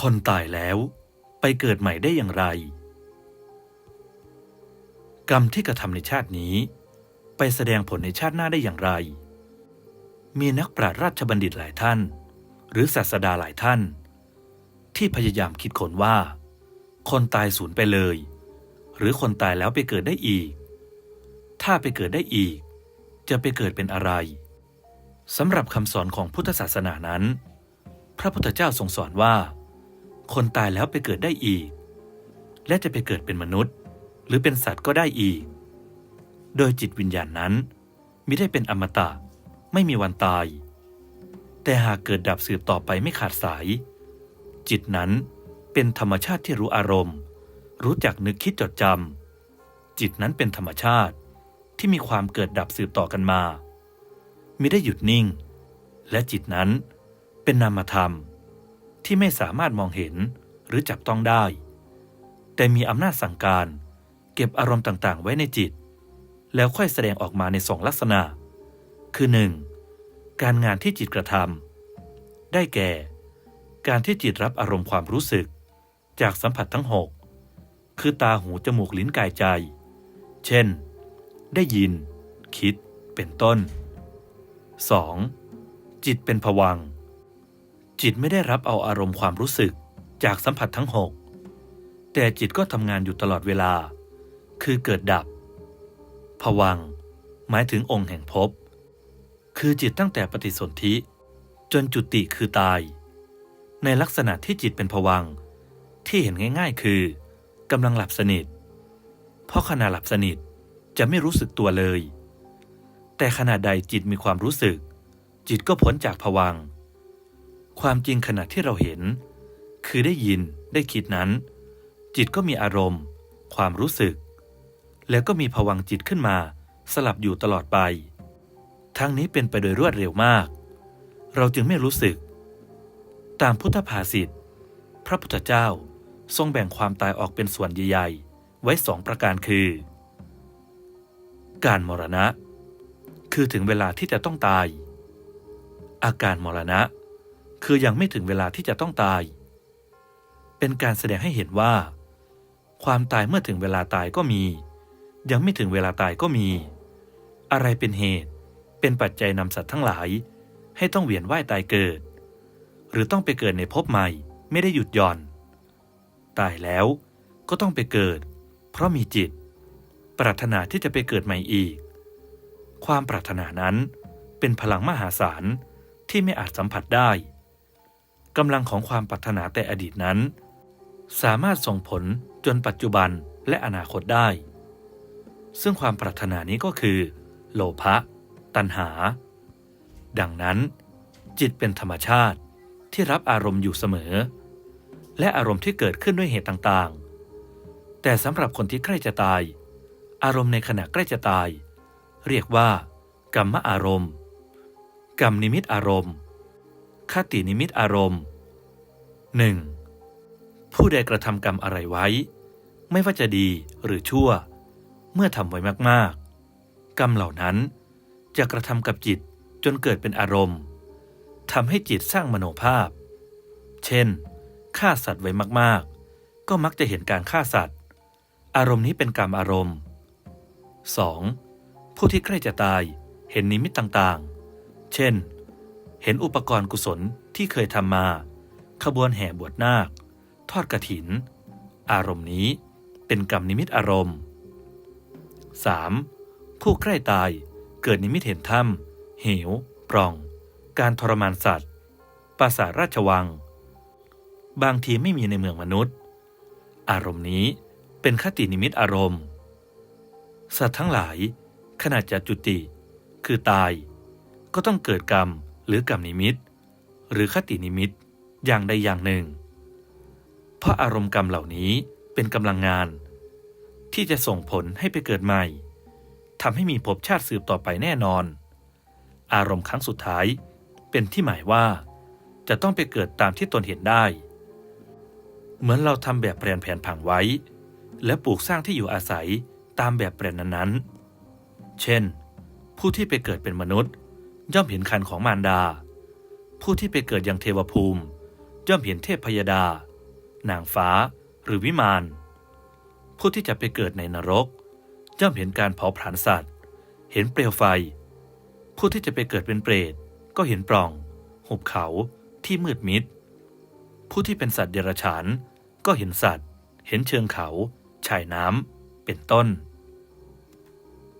คนตายแล้วไปเกิดใหม่ได้อย่างไร กรรมที่กระทำในชาตินี้ ไปแสดงผลในชาติหน้าได้อย่างไร มีนักปราชญ์ราชบัณฑิตหลายท่าน หรือศาสดาหลายท่าน ที่พยายามคิดค้นว่า คนตายสูญไปเลย หรือคนตายแล้วไปเกิดได้อีก ถ้าไปเกิดได้อีก จะไปเกิดเป็นอะไรสำหรับคำสอนของพุทธศาสนานั้น พระพุทธเจ้าทรงสอนว่า คนตายแล้วไปเกิดได้อีก และจะไปเกิดเป็นมนุษย์ หรือเป็นสัตว์ก็ได้อีก โดยจิตวิญญาณนั้นมิได้เป็นอมตะ ไม่มีวันตาย แต่หากเกิดดับสืบต่อไปไม่ขาดสาย จิตนั้นเป็นธรรมชาติที่รู้อารมณ์ รู้จักนึกคิดจดจำจิตนั้นเป็นธรรมชาติที่มีความเกิดดับสืบต่อกันมามิได้หยุดนิ่ง และจิตนั้นเป็นนามธรรม ที่ไม่สามารถมองเห็นหรือจับต้องได้ แต่มีอำนาจสั่งการ เก็บอารมณ์ต่างๆ ไว้ในจิต แล้วค่อยแสดงออกมาในสองลักษณะ คือ 1. การงานที่จิตกระทำได้แก่ การที่จิตรับอารมณ์ความรู้สึก จากสัมผัสทั้งหกคือตาหูจมูกลิ้นกายใจ เช่น ได้ยิน คิด เป็นต้น 2. จิตเป็นผวัง จิตไม่ได้รับเอาอารมณ์ความรู้สึกจากสัมผัสทั้งหกแต่จิตก็ทำงานอยู่ตลอดเวลา คือเกิดดับผวัง หมายถึงองค์แห่งภพคือจิตตั้งแต่ปฏิสนธิ จนจุติคือตาย ในลักษณะที่จิตเป็นผวัง ที่เห็นง่าย ๆ คือกำลังหลับสนิท เพราะขณะหลับสนิทจะไม่รู้สึกตัวเลย แต่ขณะใดจิตมีความรู้สึก จิตก็พ้นจากผวัง ความจริงขณะที่เราเห็น คือได้ยินได้คิดนั้น จิตก็มีอารมณ์ ความรู้สึก แล้วก็มีผวังจิตขึ้นมา สลับอยู่ตลอดไป ทั้งนี้เป็นไปโดยรวดเร็วมาก เราจึงไม่รู้สึก ตามพุทธภาษิตพระพุทธเจ้าทรงแบ่งความตายออกเป็นส่วนใหญ่ๆ ไว้สองประการคือ การมรณะ คือถึงเวลาที่จะต้องตาย อาการมรณะ คือยังไม่ถึงเวลาที่จะต้องตาย เป็นการแสดงให้เห็นว่า ความตายเมื่อถึงเวลาตายก็มี ยังไม่ถึงเวลาตายก็มี อะไรเป็นเหตุ เป็นปัจจัยนำสัตว์ทั้งหลาย ให้ต้องเวียนว่ายตายเกิด หรือต้องไปเกิดในภพใหม่ไม่ได้หยุดหย่อน ตายแล้วก็ต้องไปเกิด เพราะมีจิต ปรารถนาที่จะไปเกิดใหม่อีก ความปรารถนานั้นเป็นพลังมหาศาลที่ไม่อาจสัมผัสได้ กำลังของความปรารถนาแต่อดีตนั้น สามารถส่งผลจนปัจจุบันและอนาคตได้ ซึ่งความปรารถนานี้ก็คือ โลภะตัณหา ดังนั้น จิตเป็นธรรมชาติที่รับอารมณ์อยู่เสมอ และอารมณ์ที่เกิดขึ้นด้วยเหตุต่างๆ แต่สำหรับคนที่ใกล้จะตาย อารมณ์ในขณะใกล้จะตาย เรียกว่ากรรมอารมณ์ กรรมนิมิตอารมณ์ คตินิมิตอารมณ์ 1. ผู้ใดกระทำกรรมอะไรไว้ ไม่ว่าจะดีหรือชั่ว เมื่อทำไว้มากๆ กรรมเหล่านั้นจะกระทำกับจิตจนเกิดเป็นอารมณ์ทำให้จิตสร้างมโนภาพ เช่นฆ่าสัตว์ไว้มากๆ ก็มักจะเห็นการฆ่าสัตว์ อารมณ์นี้เป็นกรรมอารมณ์ 2. ผู้ที่ใกล้จะตายเห็นนิมิตต่างๆ เช่น เห็นอุปกรณ์กุศลที่เคยทำมา ขบวนแห่บวชนาค ทอดกระถิน อารมณ์นี้เป็นกรรมนิมิตอารมณ์ 3. ผู้ใกล้ตายเกิดนิมิตเห็นถ้ำเหวปล่อง การทรมานสัตว์ ปราสาทราชวัง บางทีไม่มีในเมืองมนุษย์ อารมณ์นี้เป็นคตินิมิตอารมณ์ สัตว์ทั้งหลายขณะจะจุติ คือตาย ก็ต้องเกิดกรรม หรือกรรมนิมิต หรือคตินิมิต อย่างใดอย่างหนึ่ง เพราะอารมณ์กรรมเหล่านี้เป็นกำลังงาน ที่จะส่งผลให้ไปเกิดใหม่ทำให้มีภพชาติสืบต่อไปแน่นอน อารมณ์ครั้งสุดท้าย เป็นที่หมายว่า จะต้องไปเกิดตามที่ตนเห็นได้ เหมือนเราทำแบบแปลนแผนผังไว้ และปลูกสร้างที่อยู่อาศัยตามแบบแปลนนั้นๆ เช่น ผู้ที่ไปเกิดเป็นมนุษย์ ย่อมเห็นคันของมารดา ผู้ที่ไปเกิดอยังเทวภูมิ ย่อมเห็นเทพพยดา นางฟ้าหรือวิมาน ผู้ที่จะไปเกิดในนรก ย่อมเห็นการเผาผลาญสัตว์ เห็นเปลวไฟ ผู้ที่จะไปเกิดเป็นเปรตก็เห็นปล่อง หุบเขาที่มืดมิด ผู้ที่เป็นสัตว์เดรัจฉานก็เห็นสัตว์ เห็นเชิงเขา ชายน้ำ เป็นต้น